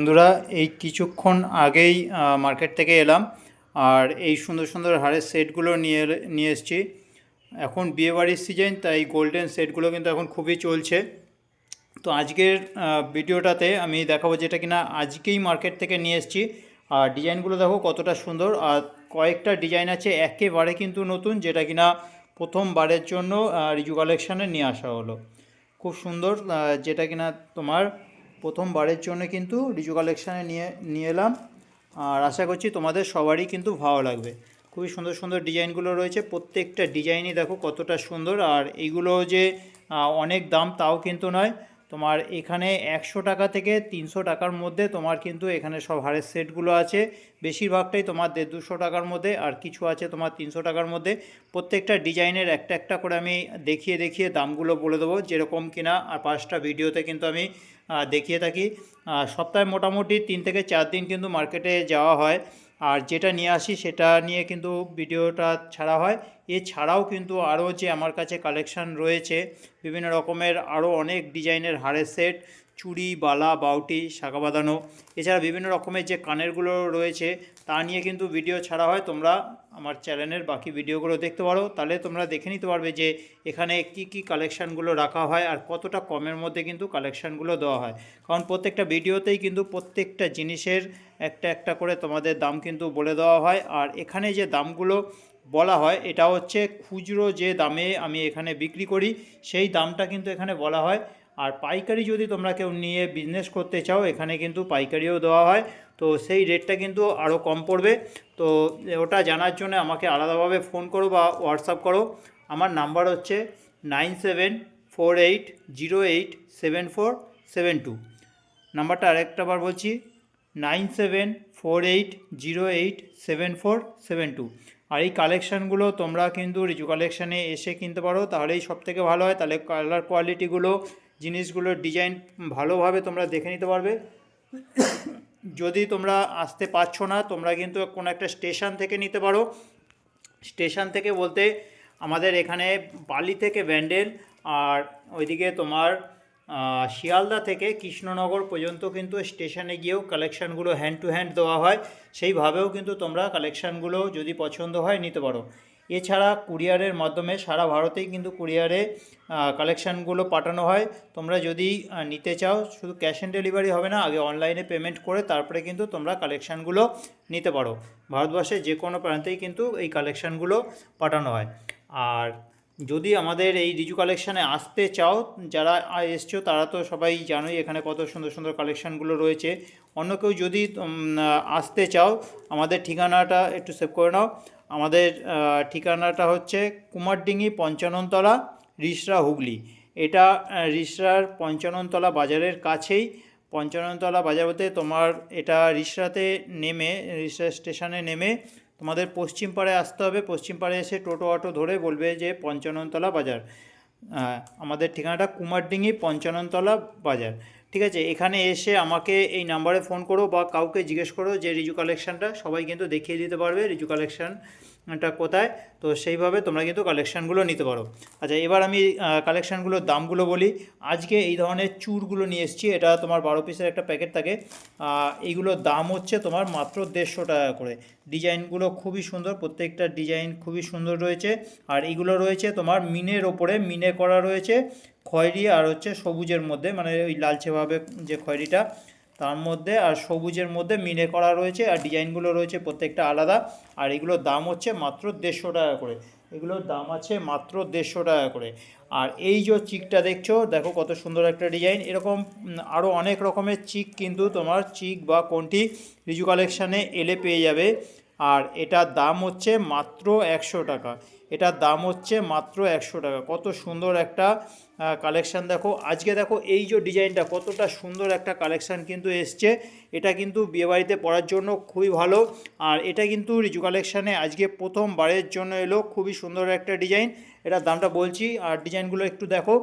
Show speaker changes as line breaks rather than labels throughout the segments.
বন্ধুরা, এই কিছুক্ষণ আগেই মার্কেট থেকে এলাম আর এই সুন্দর সুন্দর হারের সেটগুলো নিয়ে নিয়ে এসেছি। এখন বিয়েবাড়ির সিজন তাই গোল্ডেন সেটগুলো কিন্তু এখন খুবই চলছে। তো আজকের ভিডিওটাতে আমি দেখাবো যেটা কিনা আজকেই মার্কেট থেকে নিয়ে এসেছি। আর ডিজাইনগুলো দেখো কতটা সুন্দর। আর কয়েকটা ডিজাইন আছে একেবারে কিন্তু নতুন, যেটা কিনা প্রথমবারের জন্য রিজু কালেকশানে নিয়ে আসা হলো। খুব সুন্দর যেটা কিনা তোমার প্রথমবারের জন্য কিন্তু রিজু কালেকশানে নিয়ে নিয়ে এলাম। আর আশা করছি তোমাদের সবারই কিন্তু ভালো লাগবে। খুবই সুন্দর সুন্দর ডিজাইনগুলো রয়েছে। প্রত্যেকটা ডিজাইনই দেখো কতটা সুন্দর। আর এইগুলো যে অনেক দাম তাও কিন্তু নয়। তোমার এখানে একশো টাকা থেকে তিনশো টাকার মধ্যে তোমার কিন্তু এখানে সব হারের সেটগুলো আছে। বেশিরভাগটাই তোমার দেড় দুশো টাকার মধ্যে আর কিছু আছে তোমার তিনশো টাকার মধ্যে। প্রত্যেকটা ডিজাইনের একটা একটা করে আমি দেখিয়ে দেখিয়ে দামগুলো বলে দেবো যেরকম কিনা আর পাঁচটা ভিডিওতে কিন্তু আমি দেখিয়ে থাকি। সপ্তাহে মোটামুটি তিন থেকে চার দিন কিন্তু মার্কেটে যাওয়া হয়। আর যেটা নিয়ে আসি সেটা নিয়ে কিন্তু ভিডিওটা ছাড়া হয়। এছাড়াও কিন্তু আরও যে আমার কাছে কালেকশান রয়েছে, বিভিন্ন রকমের আরও অনেক ডিজাইনের হারের সেট চুড়ি, বালা, বাউটি শাখা বাঁধানো এছাড়া বিভিন্ন রকমের যে কানেরগুলো রয়েছে, তা নিয়ে কিন্তু ভিডিও ছাড়া হয়। তোমরা আমার চ্যানেলের বাকি ভিডিওগুলো দেখতে পারো। তাহলে তোমরা দেখে নিতে পারবে যে এখানে কি কি কালেকশানগুলো রাখা হয় আর কতটা কমের মধ্যে কিন্তু কালেকশানগুলো দেওয়া হয়। কারণ প্রত্যেকটা ভিডিওতেই কিন্তু প্রত্যেকটা জিনিসের একটা একটা করে তোমাদের দাম কিন্তু বলে দেওয়া হয়। আর এখানে যে দামগুলো বলা হয়, এটা হচ্ছে খুচরো যে দামে আমি এখানে বিক্রি করি, সেই দামটা কিন্তু এখানে বলা হয়। আর পাইকারি যদি তোমরা কেউ নিয়ে বিজনেস করতে চাও, এখানে কিন্তু পাইকারিও দেওয়া হয়। তো সেই রেটটা কিন্তু আরও কম পড়বে। তো ওটা জানার জন্য আমাকে আলাদাভাবে ফোন করো বা হোয়াটসঅ্যাপ করো। আমার নাম্বার হচ্ছে nine seven four eight zero eight seven four seven two. নাম্বারটা আরেকটা বার বলছি, nine seven four eight zero eight seven four seven two. আর এই কালেকশানগুলো তোমরা কিন্তু রিজু কালেকশানে এসে কিনতে পারো। তাহলেই সব থেকে ভালো হয়। তাহলে কালার কোয়ালিটিগুলো জিনিসগুলোর ডিজাইন ভালোভাবে তোমরা দেখে নিতে পারবে। যদি তোমরা আসতে পারছ না, তোমরা কিন্তু কোনো একটা স্টেশন থেকে নিতে পারো। স্টেশন থেকে বলতে আমাদের এখানে বালি থেকে ব্যান্ডেল আর ওইদিকে তোমার শিয়ালদা থেকে কৃষ্ণনগর পর্যন্ত কিন্তু স্টেশনে গিয়েও কালেকশানগুলো হ্যান্ড টু হ্যান্ড দেওয়া হয়। সেইভাবেও কিন্তু তোমরা কালেকশানগুলো যদি পছন্দ হয় নিতে পারো। এছাড়া কুরিয়ারের মাধ্যমে সারা ভারতেই কিন্তু কুরিয়ারে কালেকশানগুলো পাঠানো হয়। তোমরা যদি নিতে চাও, শুধু ক্যাশ অন ডেলিভারি হবে না, আগে অনলাইনে পেমেন্ট করে তারপরে কিন্তু তোমরা কালেকশানগুলো নিতে পারো। ভারতবর্ষের যে কোনো প্রান্তেই কিন্তু এই কালেকশানগুলো পাঠানো হয়। আর যদি আমাদের এই রিজু কালেকশানে আসতে চাও, যারা এসছো, তারা তো সবাই জানোই এখানে কত সুন্দর সুন্দর কালেকশানগুলো রয়েছে। অন্য কেউ যদি আসতে চাও, আমাদের ঠিকানাটা একটু সেভ করে নাও। আমাদের ঠিকানাটা হচ্ছে কুমারডিঙ্গি পঞ্চাননতলা, রিসরা হুগলি। এটা রিসরার পঞ্চাননতলা বাজারের কাছেই। পঞ্চাননতলা বাজার বলতে তোমার এটা রিসরাতে নেমে, রিসরা স্টেশনে নেমে তোমাদের পশ্চিম পাড়ে আসতে হবে। পশ্চিম পাড়ে এসে টোটো, অটো ধরে বলবে যে পঞ্চাননতলা বাজার। আমাদের ঠিকানাটা কুমারডিঙ্গি পঞ্চাননতলা বাজার। ঠিক আছে? এখানে এসে আমাকে এই নাম্বারে ফোন করো বা কাউকে জিজ্ঞেস করো যে রিজু কালেকশানটা, সবাই কিন্তু দেখিয়ে দিতে পারবে রিজু কালেকশানটা কোথায়। তো সেইভাবে তোমরা কিন্তু কালেকশানগুলো নিতে পারো। আচ্ছা এবার আমি কালেকশানগুলোর দামগুলো বলি। আজকে এই ধরনের চুরগুলো নিয়ে এসেছি, এটা তোমার বারো পিসের একটা প্যাকেট থাকে। এইগুলোর দাম হচ্ছে তোমার মাত্র দেড়শো টাকা করে। ডিজাইনগুলো খুবই সুন্দর, প্রত্যেকটা ডিজাইন খুবই সুন্দর রয়েছে। আর এইগুলো রয়েছে তোমার মিনের ওপরে, মিনে করা রয়েছে। খয়েরি আর হচ্ছে সবুজের মধ্যে মানে ওই লালচেভাবে যে খয়েরিটা, তার মধ্যে আর সবুজের মধ্যে মিনে করা রয়েছে আর ডিজাইনগুলো রয়েছে প্রত্যেকটা আলাদা। আর এগুলোর দাম হচ্ছে মাত্র দেড়শো টাকা করে। এগুলোর দাম আছে মাত্র দেড়শো টাকা করে। আর এই যে চিকটা দেখছ, দেখো কত সুন্দর একটা ডিজাইন। এরকম আরও অনেক রকমের চিক কিন্তু তোমার চিক বা কোনটি রিজু কালেকশানে এলে পেয়ে যাবে। আর এটার দাম হচ্ছে মাত্র একশো টাকা। এটার দাম হচ্ছে মাত্র একশো টাকা। কত সুন্দর একটা কালেকশান দেখো। আজকে দেখো এই যে ডিজাইনটা, কতটা সুন্দর একটা কালেকশান কিন্তু এসছে। এটা কিন্তু বিয়েবাড়িতে পড়ার জন্য খুবই ভালো। আর এটা কিন্তু রিজু কালেকশানে আজকে প্রথমবারের জন্য এলো। খুবই সুন্দর একটা ডিজাইন। এটার দামটা বলছি, আর ডিজাইনগুলো একটু দেখো।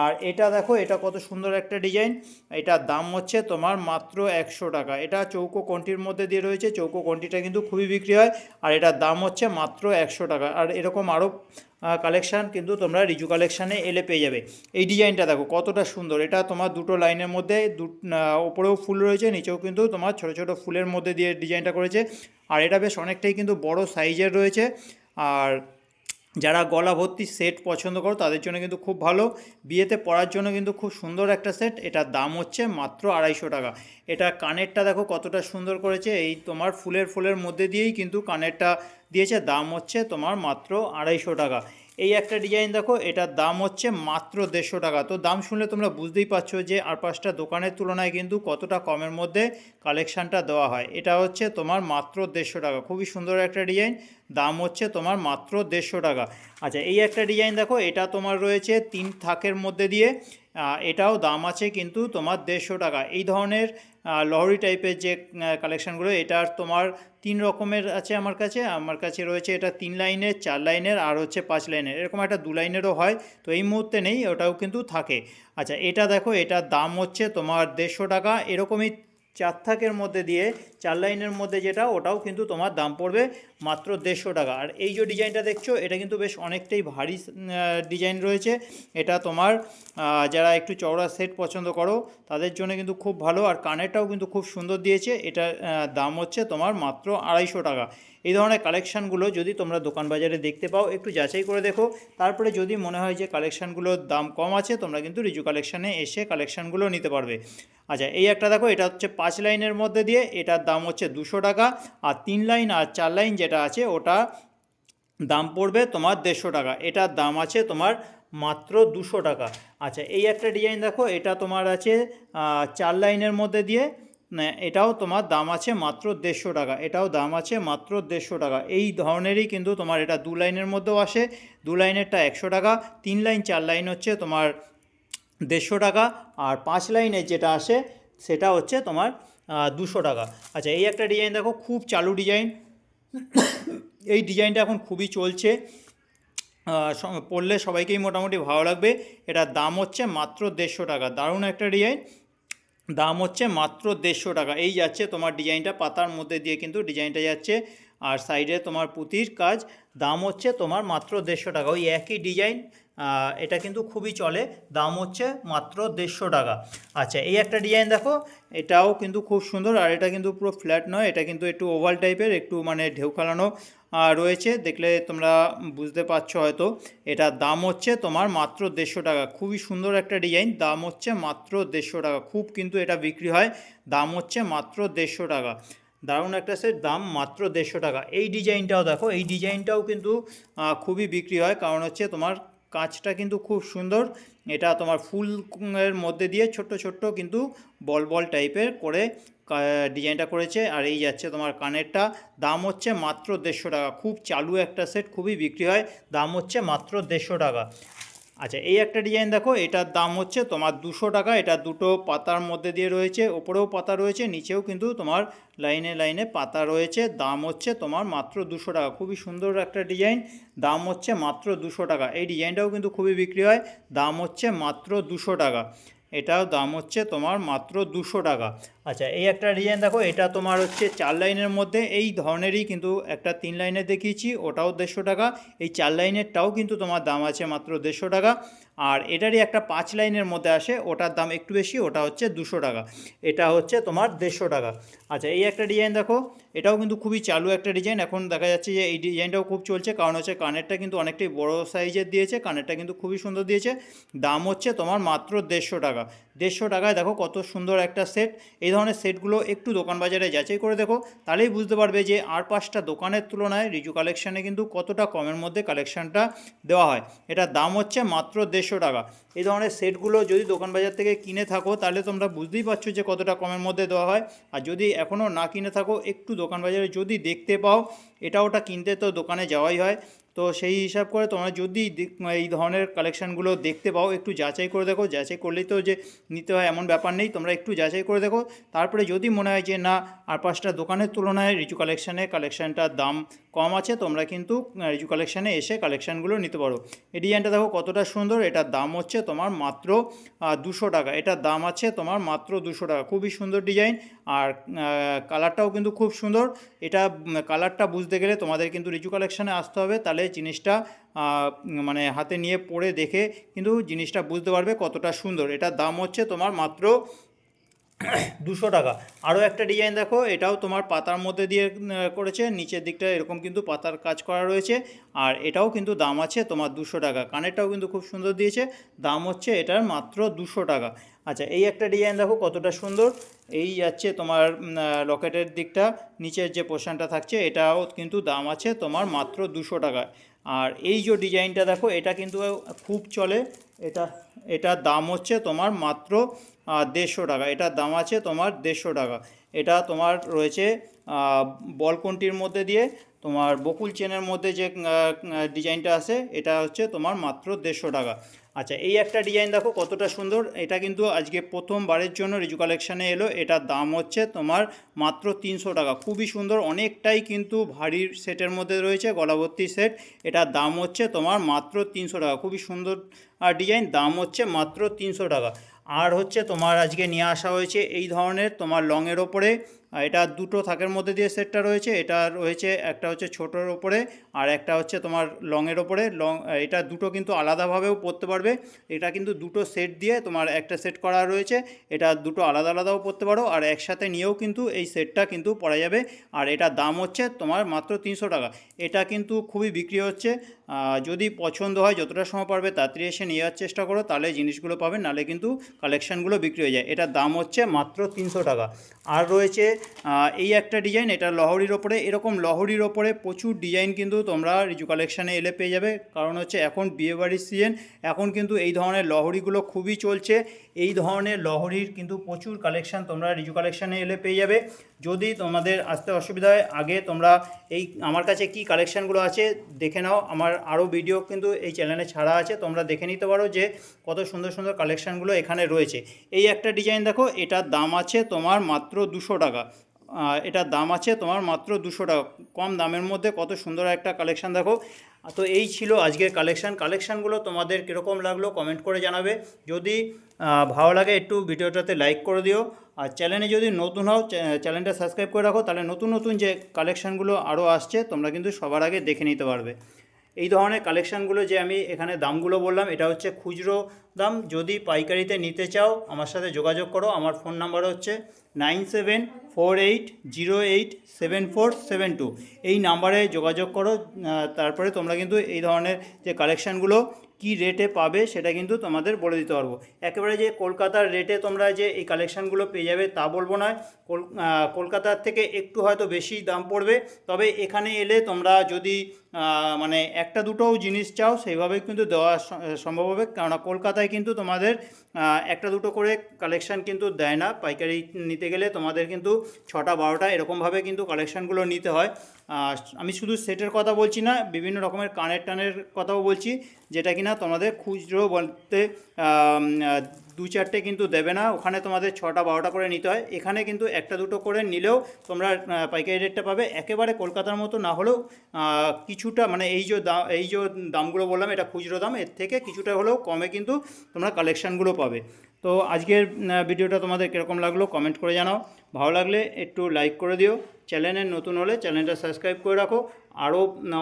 আর এটা দেখো, এটা কত সুন্দর একটা ডিজাইন। এটার দাম হচ্ছে তোমার মাত্র একশো টাকা। এটা চৌকো কন্টির মধ্যে দিয়ে রয়েছে? চৌকো কন্টিটা কিন্তু খুবই বিক্রি হয়, আর এটার দাম হচ্ছে মাত্র একশো টাকা। আর এরকম আরও কালেকশান কিন্তু তোমরা রিজু কালেকশানে এলে পেয়ে যাবে। এই ডিজাইনটা দেখো, কতটা সুন্দর। এটা তোমার দুটো লাইনের মধ্যে, দু ওপরেও ফুল রয়েছে, নিচেও কিন্তু তোমার ছোটো ছোটো ফুলের মধ্যে দিয়ে ডিজাইনটা করেছে। আর এটা বেশ অনেকটাই কিন্তু বড় সাইজের রয়েছে। আর যারা গলা ভর্তি সেট পছন্দ করো, তাদের জন্য কিন্তু খুব ভালো। বিয়েতে পরার জন্য কিন্তু খুব সুন্দর একটা সেট এটার দাম হচ্ছে মাত্র আড়াইশো টাকা। এটা কানেরটা দেখো কতটা সুন্দর করেছে, এই তোমার ফুলের ফুলের মধ্যে দিয়েই কিন্তু কানেরটা দিয়েছে, দাম হচ্ছে তোমার মাত্র আড়াইশো টাকা। এই একটা ডিজাইন দেখো, এটার দাম হচ্ছে মাত্র দেড়শো টাকা। তো দাম শুনলে তোমরা বুঝতেই পারছ যে আর পাঁচটা দোকানের তুলনায় কিন্তু কতটা কমের মধ্যে কালেকশানটা দেওয়া হয়। এটা হচ্ছে তোমার মাত্র দেড়শো টাকা। খুবই সুন্দর একটা ডিজাইন দাম হচ্ছে তোমার মাত্র দেড়শো টাকা। আচ্ছা এই একটা ডিজাইন দেখো, এটা তোমার রয়েছে তিন থাকের মধ্যে দিয়ে এটাও দাম আছে কিন্তু তোমার দেড়শো টাকা। এই ধরনের লহরি টাইপের যে কালেকশানগুলো এটার তোমার তিন রকমের আছে আমার কাছে। আমার কাছে রয়েছে এটা তিন লাইনের, চার লাইনের আর হচ্ছে পাঁচ লাইনের। এরকম একটা দু লাইনেরও হয়, তো এই মুহূর্তে নেই, ওটাও কিন্তু থাকে। আচ্ছা এটা দেখো, এটার দাম হচ্ছে তোমার দেড়শো টাকা। এরকমই চার থাকের মধ্যে দিয়ে চার লাইনের মধ্যে যেটা ওটাও কিন্তু তোমার দাম পড়বে মাত্র দেড়শো টাকা। আর এই যে ডিজাইনটা দেখছ এটা কিন্তু বেশ অনেকটাই ভারী ডিজাইন রয়েছে। এটা তোমার যারা একটু চওড়া সেট পছন্দ করো তাদের জন্য কিন্তু খুব ভালো। আর কানেরটাও কিন্তু খুব সুন্দর দিয়েছে। আহ, দাম হচ্ছে তোমার মাত্র আড়াইশো টাকা। এই ধরনের কালেকশানগুলো যদি তোমরা দোকান বাজারে দেখতে পাও একটু যাচাই করে দেখো। তারপরে যদি মনে হয় যে কালেকশানগুলোর দাম কম আছে তোমরা কিন্তু রিজু কালেকশানে এসে কালেকশানগুলো নিতে পারবে। আচ্ছা এই একটা দেখো, এটা হচ্ছে পাঁচ লাইনের মধ্যে দিয়ে, এটার দাম হচ্ছে দুশো টাকা আর তিন লাইন আর চার লাইন যেটা আছে, ওটা দাম পড়বে তোমার দেড়শো টাকা। এটার দাম আছে তোমার মাত্র দুশো টাকা। আচ্ছা এই একটা ডিজাইন দেখো, এটা তোমার আছে চার লাইনের মধ্যে দিয়ে এটাও তোমার দাম আছে মাত্র দেড়শো টাকা। এটাও দাম আছে মাত্র দেড়শো টাকা। এই ধরনেরই কিন্তু তোমার এটা দু লাইনের মধ্যেও আসে। দু লাইনেরটা একশো টাকা, তিন লাইন চার লাইন হচ্ছে তোমার দেড়শো টাকা আর পাঁচ লাইনের যেটা আসে সেটা হচ্ছে তোমার দুশো টাকা। আচ্ছা এই একটা ডিজাইন দেখো, খুব চালু ডিজাইন এই ডিজাইনটা এখন খুবই চলছে। পরলে সবাইকেই মোটামুটি ভালো লাগবে। এটার দাম হচ্ছে মাত্র দেড়শো টাকা। দারুণ একটা ডিজাইন দাম হচ্ছে মাত্র দেড়শো টাকা। এই যাচ্ছে তোমার ডিজাইনটা পাতার মধ্যে দিয়ে কিন্তু ডিজাইনটা যাচ্ছে। আর সাইডে তোমার পুঁতির কাজ, দাম হচ্ছে তোমার মাত্র দেড়শো টাকা। ওই একই ডিজাইন এটা কিন্তু খুবই চলে। দাম হচ্ছে মাত্র দেড়শো টাকা। আচ্ছা এই একটা ডিজাইন দেখো, এটাও কিন্তু খুব সুন্দর, আর এটা কিন্তু পুরো ফ্ল্যাট নয়, এটা কিন্তু একটু ওভাল টাইপের একটু মানে ঢেউ খেলানো রয়েছে। দেখলে তোমরা বুঝতে পারছ হয়তো, এটার দাম হচ্ছে তোমার মাত্র দেড়শো টাকা। খুবই সুন্দর একটা ডিজাইন দাম হচ্ছে মাত্র দেড়শো টাকা। খুব কিন্তু এটা বিক্রি হয়, দাম হচ্ছে মাত্র দেড়শো টাকা। দারুণ একটা সেট দাম মাত্র দেড়শো টাকা। এই ডিজাইনটাও দেখো, এই ডিজাইনটাও কিন্তু খুবই বিক্রি হয়, কারণ হচ্ছে তোমার কাঁচটা কিন্তু খুব সুন্দর। এটা তোমার ফুল এর মধ্যে দিয়ে ছোট্ট ছোট্ট কিন্তু বল বল টাইপের করে ডিজাইনটা করেছে। আর এই যাচ্ছে তোমার কানেরটা। দাম হচ্ছে মাত্র দেড়শো টাকা। খুব চালু একটা সেট, খুবই বিক্রি হয়। দাম হচ্ছে মাত্র দেড়শো টাকা। আচ্ছা এই একটা ডিজাইন দেখো, এটার দাম হচ্ছে তোমার দুশো টাকা, এটা দুটো পাতার মধ্যে দিয়ে রয়েছে ওপরেও পাতা রয়েছে, নিচেও কিন্তু তোমার লাইনে লাইনে পাতা রয়েছে, দাম হচ্ছে তোমার মাত্র দুশো টাকা, খুবই সুন্দর একটা ডিজাইন দাম হচ্ছে মাত্র দুশো টাকা, এই ডিজাইনটাও কিন্তু খুবই বিক্রি হয়, দাম হচ্ছে মাত্র দুশো টাকা, এটাও দাম হচ্ছে তোমার মাত্র দুশো টাকা আচ্ছা এই একটা ডিজাইন দেখো, এটা তোমার হচ্ছে চার লাইনের মধ্যে, এই ধরনেরই কিন্তু একটা তিন লাইনের দেখিয়েছি, ওটাও দেড়শো টাকা, এই চার লাইনেরটাও কিন্তু তোমার দাম আছে মাত্র দেড়শো টাকা, আর এটারই একটা পাঁচ লাইনের মধ্যে আসে, ওটার দাম একটু বেশি, ওটা হচ্ছে দুশো টাকা, এটা হচ্ছে তোমার দেড়শো টাকা। আচ্ছা এই একটা ডিজাইন দেখো, এটাও কিন্তু খুবই চালু একটা ডিজাইন এখন দেখা যাচ্ছে যে এই ডিজাইনটাও খুব চলছে, কারণ হচ্ছে কানেরটা কিন্তু অনেকটাই বড় সাইজের দিয়েছে, কানেরটা কিন্তু খুবই সুন্দর দিয়েছে, দাম হচ্ছে তোমার মাত্র দেড়শো টাকা। দেড়শো টাকায় দেখো কত সুন্দর একটা সেট এই ধরনের সেটগুলো একটু দোকান বাজারে যাচাই করে দেখো, তাহলেই বুঝতে পারবে যে আর পাঁচটা দোকানের তুলনায় রিজু কালেকশানে কিন্তু কতটা কমের মধ্যে কালেকশানটা দেওয়া হয়। এটার দাম হচ্ছে মাত্র দেড়শো টাকা। এই ধরনের সেটগুলো যদি দোকান বাজার থেকে কিনে থাকো, তাহলে তোমরা বুঝতেই পারছ যে কতটা কমের মধ্যে দেওয়া হয়। আর যদি এখনও না কিনে থাকো, একটু দোকান বাজারে যদি দেখতে পাও, এটা ওটা কিনতে তো দোকানে যাওয়াই হয়। তো সেই হিসাব করে তোমরা যদি এই ধরনের কালেকশানগুলো দেখতে পাও, একটু যাচাই করে দেখো। যাচাই করলেই তো যে নিতে হয় এমন ব্যাপার নেই, তোমরা একটু যাচাই করে দেখো। তারপরে যদি মনে হয় যে না, আর পাঁচটা দোকানের তুলনায় রিচু কালেকশানে কালেকশানটার দাম কম আছে, তোমরা কিন্তু রিচু কালেকশানে এসে কালেকশানগুলো নিতে পারো। এই ডিজাইনটা দেখো কতটা সুন্দর এটার দাম হচ্ছে তোমার মাত্র দুশো টাকা। এটার দাম আছে তোমার মাত্র দুশো টাকা। খুবই সুন্দর ডিজাইন আর কালারটাও কিন্তু খুব সুন্দর। এটা কালারটা বুঝতে গেলে তোমাদের কিন্তু রিচু কালেকশানে আসতে হবে। তাহলে জিনিসটা মানে হাতে নিয়ে পরে দেখে কিন্তু জিনিসটা বুঝতে পারবে কতটা সুন্দর। এটার দাম হচ্ছে তোমার মাত্র দুশো টাকা। আরও একটা ডিজাইন দেখো, এটাও তোমার পাতার মধ্যে দিয়ে করেছে, নিচের দিকটা এরকম কিন্তু পাতার কাজ করা রয়েছে। আর এটাও কিন্তু দাম আছে তোমার দুশো টাকা। কানেরটাও কিন্তু খুব সুন্দর দিয়েছে, দাম হচ্ছে এটার মাত্র দুশো টাকা। আচ্ছা এই একটা ডিজাইন দেখো কতটা সুন্দর। এই যাচ্ছে তোমার লকেটের দিকটা, নিচের যে পোর্শনটা থাকছে, এটাও কিন্তু দাম আছে তোমার মাত্র দুশো টাকা আর এই যে ডিজাইনটা দেখো, এটা কিন্তু খুব চলে। এটা এটার দাম হচ্ছে তোমার মাত্র দেড়শো টাকা। এটার দাম আছে তোমার দেড়শো টাকা। এটা তোমার রয়েছে বলকন্টির মধ্যে দিয়ে তোমার বকুল চেনের মধ্যে যে ডিজাইনটা আছে, এটা হচ্ছে তোমার মাত্র দেড়শো টাকা। আচ্ছা এই একটা ডিজাইন দেখো কতটা সুন্দর। এটা কিন্তু আজকে প্রথমবারের জন্য রিজু কালেকশানে এলো। এটার দাম হচ্ছে তোমার মাত্র তিনশো টাকা। খুবই সুন্দর, অনেকটাই কিন্তু ভারী সেটের মধ্যে রয়েছে গলাভর্তি সেট। এটার দাম হচ্ছে তোমার মাত্র তিনশো টাকা। খুবই সুন্দর আর ডিজাইন দাম হচ্ছে মাত্র তিনশো টাকা। আর হচ্ছে তোমার আজকে নিয়ে আসা হয়েছে এই ধরনের তোমার লংয়ের ওপরে। এটা দুটো থাকের মধ্যে দিয়ে সেটটা রয়েছে। এটা রয়েছে একটা হচ্ছে ছোটোর ওপরে আর একটা হচ্ছে তোমার লংয়ের ওপরে। লং, এটা দুটো কিন্তু আলাদাভাবেও পরতে পারবে। এটা কিন্তু দুটো সেট দিয়ে তোমার একটা সেট করা রয়েছে। এটা দুটো আলাদা আলাদাও পরতে পারো আর একসাথে নিয়েও কিন্তু এই সেটটা কিন্তু পরা যাবে। আর এটার দাম হচ্ছে তোমার মাত্র তিনশো টাকা। এটা কিন্তু খুবই বিক্রি হচ্ছে। যদি পছন্দ হয়, যতটা সময় পারবে, তাড়াতাড়ি এসে নিয়ে যাওয়ার চেষ্টা করো, তাহলে জিনিসগুলো পাবে নালে কিন্তু কালেকশানগুলো বিক্রি হয়ে যায়। এটার দাম হচ্ছে মাত্র তিনশো টাকা। আর রয়েছে এই একটা ডিজাইন এটা লহরির ওপরে। এরকম লহরির ওপরে প্রচুর ডিজাইন কিন্তু তোমরা রিজু কালেকশানে এলে পেয়ে যাবে। কারণ হচ্ছে, এখন বিয়েবাড়ির সিজন এখন কিন্তু এই ধরনের লহরিগুলো খুবই চলছে। এই ধরনের লহরির কিন্তু প্রচুর কালেকশান তোমরা রিজু কালেকশানে এলে পেয়ে যাবে। যদি তোমাদের আসতে অসুবিধা হয়, আগে তোমরা এই, আমার কাছে কি কালেকশানগুলো আছে, দেখে নাও। আমার আরও ভিডিও কিন্তু এই চ্যানেলে ছাড়া আছে। তোমরা দেখে নিতে পারো যে কত সুন্দর সুন্দর কালেকশানগুলো এখানে রয়েছে। এই একটা ডিজাইন দেখো, এটার দাম আছে তোমার মাত্র দুশো টাকা। এটার দাম আছে তোমার মাত্র দুশো টাকা। কম দামের মধ্যে কত সুন্দর একটা কালেকশান দেখো। তো এই ছিল আজকের কালেকশান কালেকশানগুলো তোমাদের কীরকম লাগল কমেন্ট করে জানাবে। যদি ভালো লাগে একটু ভিডিওটাতে লাইক করে দিও। আর চ্যানেলে যদি নতুন হও, চ্যা- চ্যানেলটা সাবস্ক্রাইব করে রাখো। তাহলে নতুন নতুন যে কালেকশানগুলো আরও আসছে, তোমরা কিন্তু সবার আগে দেখে নিতে পারবে। এই ধরনের কালেকশানগুলো যে আমি এখানে দামগুলো বললাম, এটা হচ্ছে খুচরো দাম। যদি পাইকারিতে নিতে চাও, আমার সাথে যোগাযোগ করো। আমার ফোন নাম্বার হচ্ছে nine seven four eight zero eight seven four seven two. এই নাম্বারে যোগাযোগ করো। তারপরে তোমরা কিন্তু এই ধরনের যে কালেকশানগুলো কি রেটে পাবে, সেটা কিন্তু তোমাদের বলে দিতে পারব। একেবারে যে কলকাতার রেটে তোমরা যে এই কালেকশানগুলো পেয়ে যাবে, তা বলব না কল- কলকাতার থেকে একটু হয়তো বেশি দাম পড়বে। তবে এখানে এলে তোমরা যদি মানে একটা দুটোও জিনিস চাও সেইভাবে কিন্তু দেওয়া সম্ভব হবে। কেননা কলকাতায় কিন্তু তোমাদের একটা দুটো করে কালেকশান কিন্তু দেয় না। পাইকারি নিতে গেলে তোমাদের কিন্তু ছটা, বারোটা এরকমভাবে কিন্তু কালেকশানগুলো নিতে হয়। আমি শুধু সেটের কথা বলছি না, বিভিন্ন রকমের কানের টানের কথাও বলছি, যেটা কিনা তোমাদের খুচরো বলতে দু চারটে কিন্তু দেবে না, ওখানে তোমাদের ছটা বারোটা করে নিতে হয়। এখানে কিন্তু একটা দুটো করে নিলেও তোমরা পাইকারি রেটটা পাবে। একেবারে কলকাতার মতো না হলেও কিছুটা মানে এই যে দাম এই যে দামগুলো বললাম, এটা খুচরো দাম, এর থেকে কিছুটা হলেও কমে কিন্তু তোমরা কালেকশানগুলো পাবে। তো আজকের ভিডিওটা তোমাদের কীরকম লাগল কমেন্ট করে জানাও। ভালো লাগলে একটু লাইক করে দিও। চ্যানেলে নতুন হলে চ্যানেলটা সাবস্ক্রাইব করে রাখো। আরও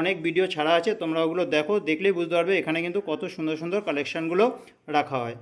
অনেক ভিডিও ছাড়া আছে, তোমরা ওগুলো দেখো, দেখলেই বুঝতে পারবে এখানে কিন্তু কত সুন্দর সুন্দর কালেকশানগুলো রাখা হয়।